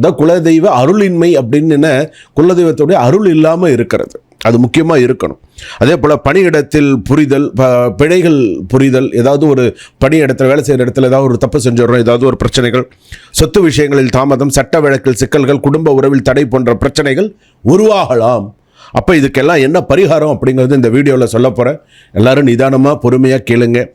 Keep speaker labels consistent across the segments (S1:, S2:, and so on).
S1: அதான் குலதெய்வ அருளின்மை அப்படின்னு என்ன? குலதெய்வத்துடைய அருள் இல்லாமல் இருக்கிறது. அது முக்கியமாக இருக்கணும். அதே போல் பணியிடத்தில் புரிதல் ப- பிழைகள் புரிதல் ஏதாவது ஒரு பணியிடத்தில் வேலை செய்கிற இடத்துல ஏதாவது ஒரு தப்பு செஞ்சிடறோம் ஏதாவது ஒரு பிரச்சனைகள் சொத்து விஷயங்களில் தாமதம் சட்ட வழக்கில் சிக்கல்கள் குடும்ப உறவில் தடை போன்ற பிரச்சனைகள் உருவாகலாம். அப்போ இதுக்கெல்லாம் என்ன பரிகாரம் அப்படிங்கிறது இந்த வீடியோவில் சொல்ல போகிறேன் எல்லாரும் நிதானமாக பொறுமையாக கேளுங்கள்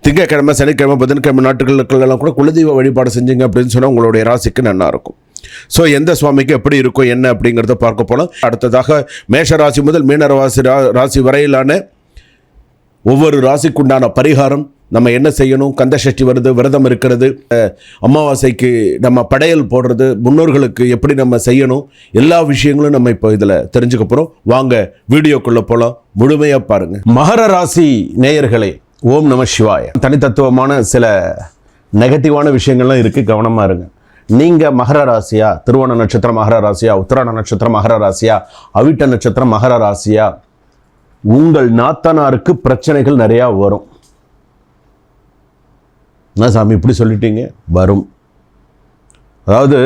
S1: திங்கக்கிழமை சனிக்கிழமை புதன்கிழமை நாட்டுகளுக்கெல்லாம் கூட குலதெய்வ வழிபாடு செஞ்சீங்க அப்படின்னு சொன்னால் உங்களுடைய ராசிக்கு நல்லாயிருக்கும் ஸோ எந்த சுவாமிக்கு எப்படி இருக்கும் என்ன அப்படிங்கிறத பார்க்க போகலாம் அடுத்ததாக மேஷ ராசி முதல் மீன ராசி ரா- ராசி வரையிலான ஒவ்வொரு ராசிக்குண்டான பரிகாரம். நம்ம என்ன செய்யணும்? கந்த சஷ்டி வருது விரதம் இருக்கிறது அமாவாசைக்கு நம்ம படையல் போடுறது முன்னோர்களுக்கு எப்படி நம்ம செய்யணும்? எல்லா விஷயங்களும் நம்ம இப்போ இதில் தெரிஞ்சுக்க போகிறோம் வாங்க வீடியோக்குள்ளே போகலாம் முழுமையாக பாருங்கள் மகர ராசி நேயர்களே ஓம் நம சிவாய. தனித்தத்துவமான சில நெகட்டிவான விஷயங்கள்லாம் இருக்குது கவனமாக இருங்க. நீங்கள் மகர ராசியா திருவோண நட்சத்திரம் மகர ராசியா உத்தராண நட்சத்திரம் மகர ராசியா அவிட்ட நட்சத்திரம் மகர ராசியா உங்கள் நாத்தனாருக்கு பிரச்சனைகள் நிறையா வரும். என்ன சாமி இப்படி சொல்லிட்டீங்க? வரும். அதாவது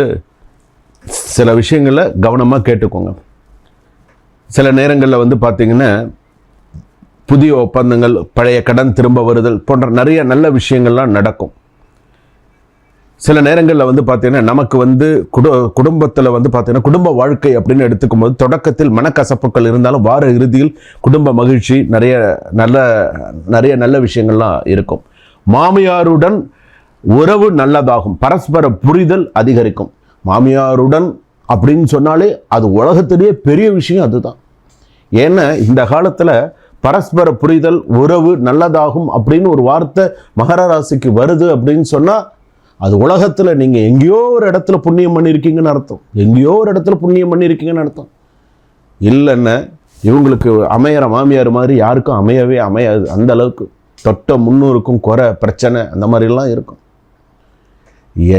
S1: சில விஷயங்களை கவனமாக கேட்டுக்கோங்க. சில நேரங்களில் வந்து பார்த்திங்கன்னா புதிய ஒப்பந்தங்கள் பழைய கடன் திரும்ப வருதல் போன்ற நிறைய நல்ல விஷயங்கள்லாம் நடக்கும். சில நேரங்களில் வந்து பார்த்தீங்கன்னா நமக்கு வந்து குடு குடும்பத்தில் வந்து பார்த்தீங்கன்னா குடும்ப வாழ்க்கை அப்படின்னு எடுத்துக்கும் போது தொடக்கத்தில் மனக்கசப்புகள் இருந்தாலும் வார இறுதியில் குடும்ப மகிழ்ச்சி நிறைய நல்ல நிறைய நல்ல விஷயங்கள்லாம் இருக்கும். மாமியாருடன் உறவு நல்லதாகும். பரஸ்பர புரிதல் அதிகரிக்கும். மாமியாருடன் அப்படின்னு சொன்னாலே அது உலகத்திலேயே பெரிய விஷயம் அதுதான். ஏன்னா இந்த காலத்தில் பரஸ்பர புரிதல் உறவு நல்லதாகும் அப்படின்னு ஒரு வார்த்தை மகர ராசிக்கு வருது அப்படின்னு சொன்னால் அது உலகத்தில் நீங்கள் எங்கேயோ ஒரு இடத்துல புண்ணியம் பண்ணியிருக்கீங்கன்னு அர்த்தம். எங்கேயோ ஒரு இடத்துல புண்ணியம் பண்ணியிருக்கீங்கன்னு அர்த்தம். இல்லைன்னா இவங்களுக்கு அமையிற மாமியார் மாதிரி யாருக்கும் அமையவே அமையாது. அந்த அளவுக்கு தொட்ட முன்னூறுக்கும் குறை பிரச்சனை அந்த மாதிரிலாம் இருக்கும்.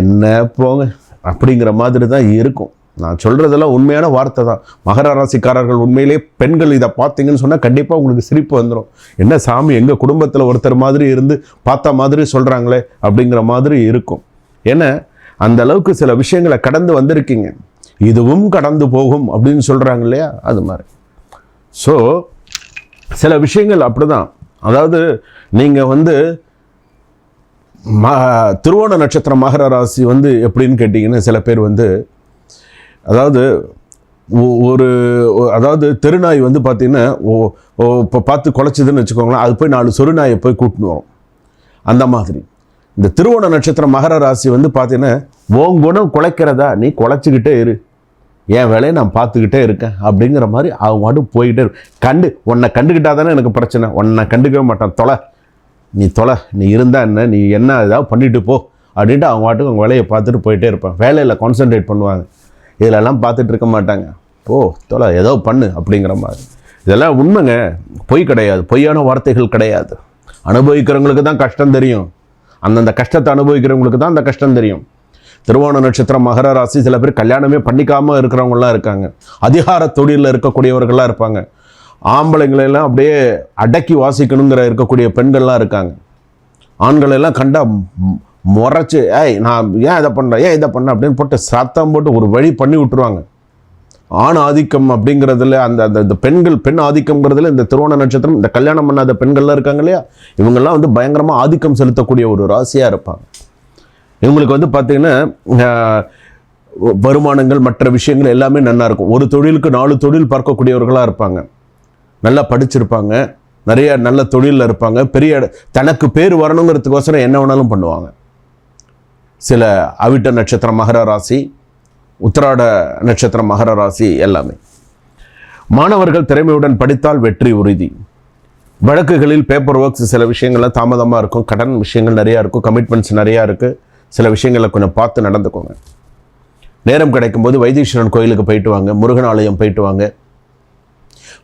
S1: என்ன போங்க அப்படிங்கிற மாதிரி தான் இருக்கும். நான் சொல்கிறதெல்லாம் உண்மையான வார்த்தை தான். மகர ராசிக்காரர்கள் உண்மையிலே பெண்கள் இதை பார்த்தீங்கன்னு சொன்னால் கண்டிப்பாக உங்களுக்கு சிரிப்பு வந்துடும் என்ன சாமி எங்கள் குடும்பத்தில் ஒருத்தர் மாதிரி இருந்து பார்த்த மாதிரி சொல்கிறாங்களே அப்படிங்கிற மாதிரி இருக்கும். ஏன்னா அந்த அளவுக்கு சில விஷயங்களை கடந்து வந்திருக்கீங்க. இதுவும் கடந்து போகும் அப்படின்னு சொல்கிறாங்க இல்லையா? அது மாதிரி. ஸோ சில விஷயங்கள் அப்படிதான். அதாவது நீங்கள் வந்து ம திருவோண நட்சத்திரம் மகர ராசி வந்து எப்படின்னு கேட்டிங்கன்னா சில பேர் வந்து அதாவது ஒரு அதாவது தெருநாய் வந்து பார்த்தீங்கன்னா இப்போ பார்த்து குலைச்சிதுன்னு வச்சுக்கோங்களேன் அது போய் நாலு சொருநாயை போய் கூட்டின்னு வரும். அந்த மாதிரி. இந்த திருவோண நட்சத்திரம் மகர ராசி வந்து பார்த்தீங்கன்னா உன் குணம் குலைக்கிறதா? நீ குலைச்சிக்கிட்டே இரு. என் வேலையை நான் பார்த்துக்கிட்டே இருக்கேன். அப்படிங்கிற மாதிரி அவங்க மட்டும் போய்கிட்டே இரு. கண்டு உன்னை கண்டுக்கிட்டா தானே எனக்கு பிரச்சனை. உன்னை கண்டுக்கவே மாட்டான். தொலை. நீ தொலை. நீ இருந்தா என்ன? நீ என்ன ஏதாவது பண்ணிட்டு போ. அப்படின்ட்டு அவங்க பாட்டுக்கு அவங்க வேலையை பார்த்துட்டு போயிட்டே இருப்பேன். வேலையில் கான்சென்ட்ரேட் பண்ணுவாங்க. இதிலெல்லாம் பார்த்துட்டு இருக்க மாட்டாங்க. ஓ தொலை ஏதோ பண்ணு அப்படிங்கிற மாதிரி. இதெல்லாம் உண்மைங்க. பொய் கிடையாது. பொய்யான வார்த்தைகள் கிடையாது. அனுபவிக்கிறவங்களுக்கு தான் கஷ்டம் தெரியும். அந்தந்த கஷ்டத்தை அனுபவிக்கிறவங்களுக்கு தான் அந்த கஷ்டம் தெரியும். திருவோண நட்சத்திரம் மகர ராசி சில பேர் கல்யாணமே பண்ணிக்காமல் இருக்கிறவங்களாம் இருக்காங்க. அதிகார தொழிலில் இருக்கக்கூடியவர்களாக இருப்பாங்க. ஆம்பளைங்களெல்லாம் அப்படியே அடக்கி வாசிக்கணுங்கிற இருக்கக்கூடிய பெண்கள்லாம் இருக்காங்க. ஆண்களெல்லாம் கண்டால் கண்டா முறைச்சி ஏய் நான் ஏன் இதை பண்ணுறேன் ஏன் இதை பண்ண? அப்படின்னு போட்டு சத்தம் போட்டு ஒரு வழி பண்ணி விட்டுருவாங்க. ஆண் ஆதிக்கம் அப்படிங்கிறதுல அந்த அந்த இந்த பெண்கள் பெண் ஆதிக்கம்ங்கிறதுல இந்த திருவோண நட்சத்திரம் இந்த கல்யாணம் பண்ணாத பெண்கள்லாம் இருக்காங்க இல்லையா? இவங்கெல்லாம் வந்து பயங்கரமாக ஆதிக்கம் செலுத்தக்கூடிய ஒரு ராசியாக இருப்பாங்க. இவங்களுக்கு வந்து பார்த்திங்கன்னா வருமானங்கள் மற்ற விஷயங்கள் எல்லாமே நல்லா இருக்கும். ஒரு தொழிலுக்கு நாலு தொழில் பார்க்கக்கூடியவர்களாக இருப்பாங்க. நல்லா படிச்சிருப்பாங்க. நிறைய நல்ல தொழிலில் இருப்பாங்க. பெரிய தனக்கு பேர் வரணுங்கிறதுக்கோசரம் என்ன வேணாலும் பண்ணுவாங்க. சில அவிட்ட நட்சத்திரம் மகர ராசி உத்திராட நட்சத்திரம் மகர ராசி எல்லாமே. மாணவர்கள் திறமையுடன் படித்தால் வெற்றி உறுதி. வழக்குகளில் பேப்பர் ஒர்க்ஸ் சில விஷயங்கள்லாம் தாமதமாக இருக்கும் கடன் விஷயங்கள் நிறையா இருக்கும் கமிட்மெண்ட்ஸ் நிறையா இருக்குது சில விஷயங்களை கொஞ்சம் பார்த்து நடந்துக்கோங்க. நேரம் கிடைக்கும்போது வைத்தீஸ்வரன் கோயிலுக்கு போயிட்டு வாங்க முருகன் ஆலயம் போயிட்டு வாங்க.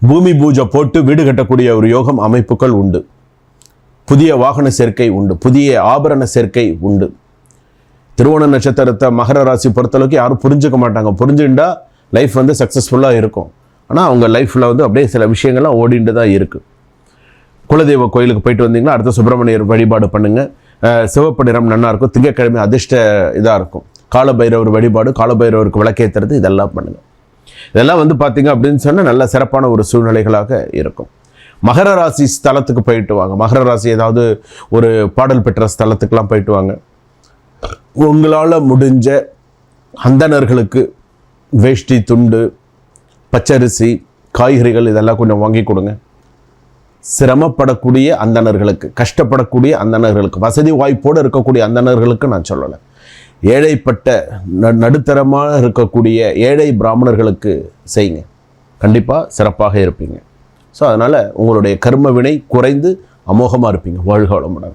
S1: பூமி பூஜை போட்டு வீடு கட்டக்கூடிய ஒரு யோகம் அமைப்புகள் உண்டு. புதிய வாகன சேர்க்கை உண்டு புதிய ஆபரண சேர்க்கை உண்டு. திருவோண நட்சத்திரத்தை மகர ராசி பொறுத்தளவுக்கு யாரும் புரிஞ்சுக்க மாட்டாங்க. புரிஞ்சுண்டா லைஃப் வந்து சக்ஸஸ்ஃபுல்லாக இருக்கும். ஆனால் அவங்க லைஃப்பில் வந்து அப்படியே சில விஷயங்கள்லாம் ஓடிண்டு தான் இருக்குது குலதெய்வ கோயிலுக்கு போயிட்டு வந்தீங்கன்னா அடுத்த சுப்பிரமணியர் வழிபாடு பண்ணுங்கள் சிவப்பு நிறம் நல்லாயிருக்கும் திங்கக்கிழமை திங்கட்கிழமை அதிர்ஷ்ட இதாக இருக்கும். காலபைரவர் வழிபாடு காலபைரவருக்கு விளக்கேற்றுறது இதெல்லாம் பண்ணுங்கள் இதெல்லாம் வந்து பார்த்தீங்க அப்படின்னு சொன்னால் நல்ல சிறப்பான ஒரு சூழ்நிலைகளாக இருக்கும். மகர ராசி ஸ்தலத்துக்கு போயிட்டு வாங்க. மகர ராசி ஏதாவது ஒரு பாடல் பெற்ற ஸ்தலத்துக்கெலாம் போயிட்டு வாங்க. உங்களால் முடிஞ்ச அந்தணர்களுக்கு வேஷ்டி துண்டு பச்சரிசி காய்கறிகள் இதெல்லாம் கொஞ்சம் வாங்கி கொடுங்க. சிரமப்படக்கூடிய அந்தணர்களுக்கு கஷ்டப்படக்கூடிய அந்தணர்களுக்கு வசதி வாய்ப்போடு இருக்கக்கூடிய அந்தணர்களுக்கு நான் சொல்லலை. ஏழைப்பட்ட ந நடுத்தரமாக இருக்கக்கூடிய ஏழை பிராமணர்களுக்கு செய்யுங்க. கண்டிப்பாக சிறப்பாக இருப்பீங்க. ஸோ அதனால் உங்களுடைய கர்ம வினை குறைந்து அமோகமாக இருப்பீங்க. வாழ்க வளமுடன்.